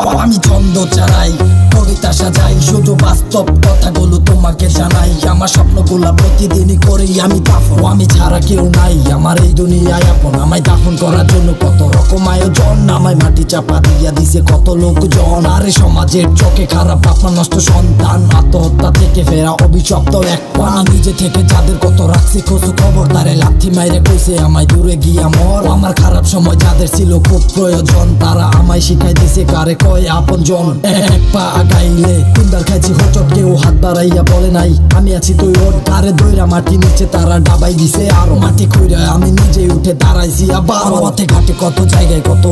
আমি ছন্দ চালাই, কবিতা সাজাই, শুধু বাস্তব কথাগুলো তোমাকে জানাই। আমার স্বপ্নগুলা প্রতিদিনই করি, আমি দাফন। আমি ছাড়া কেউ নাই। আমার এই দুনিয়ায় আপন, আমায় দাফন করার জন্য কত রকম আয়োজন। আমায় মাটি চাপা দিয়া দিছে কত লোকজন। আরে সমাজের চোখে খারাপ বাপমা নষ্ট সন্তান, আত্মহত্যা থেকে ফেরা অভিশপ্ত এক পানা। নিজে থেকে যাদের কত রাখছি, খোঁজ খবর, তারে লাথি মাইরে কইছে, আমায় দূরে গিয়া মর। আমার খারাপ সময় যাদের ছিল খুব প্রয়োজন, তারা আমায় শিখাই দিছে কারে কয় আপন জন এক পা আগাইলে তিনবার খাইছি হোচট, কেউ হাত বাড়াইয়া বলে নাই, আমি আছি তুই ওর। তারে দইরা মাটি নিচে তারা ডাবাই দিছে, আরও মাটি খুঁড়ে আমি নিজে উঠে দাঁড়াইছি। আবার ঘাটে কত জায়গায় কত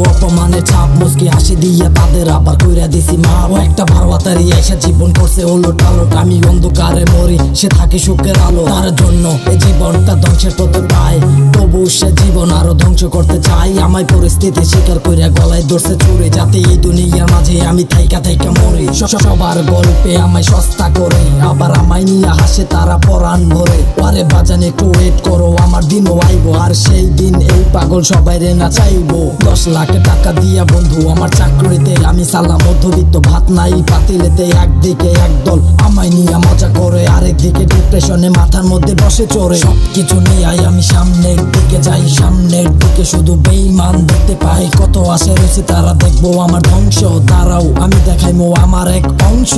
অপমানের ছাপ মুসকি হাসি দিয়ে তাদের আবার কইরা দিছি মা। ও একটা ভারবাতারি এসে জীবন করছে হলো টালোট আমি অন্ধকারে মরি, সে থাকে সুখের আলো। তার জন্য এই জীবনটা ধ্বংসের পথে পায়। তবু সে জীবন আরও ধ্বংস করতে চাই আমায় পরিস্থিতি স্বীকার কইরা গলায় ধরছে চুরে যাতে এই দুনিয়ার মাঝে আমি থাইকা থাইকা মরি। সবার গল্পে আমায় সস্তা করে, আবার আমায় নিয়ে হাসে তারা পরাণ ভরে। আরে বাজান একটু ওয়েট করো, আমার দিনও আইবো, আর সেই দিন এই পাগল সবাই রে না চাইব। দশ লাখ টাকা দিয়া বন্ধু, আমার চাকরিতে আমি সালাম, মধ্যবিত্ত ভাত নাই পাতিলেতে একদিকে একদল, আমায় নিয়ে মজা করে আরেক দিকে ডিপ্রেশনে মাথার মধ্যে বসে চড়ে। সবকিছু নিয়ে আমি সামনের দিকে যাই, সামনের দিকে শুধু বেইমান দেখতে পাই, কত আশে রয়েছে তারা দেখব, আমার ধ্বংস, দাঁড়াও, আমি দেখাইমো আমার এক অংশ।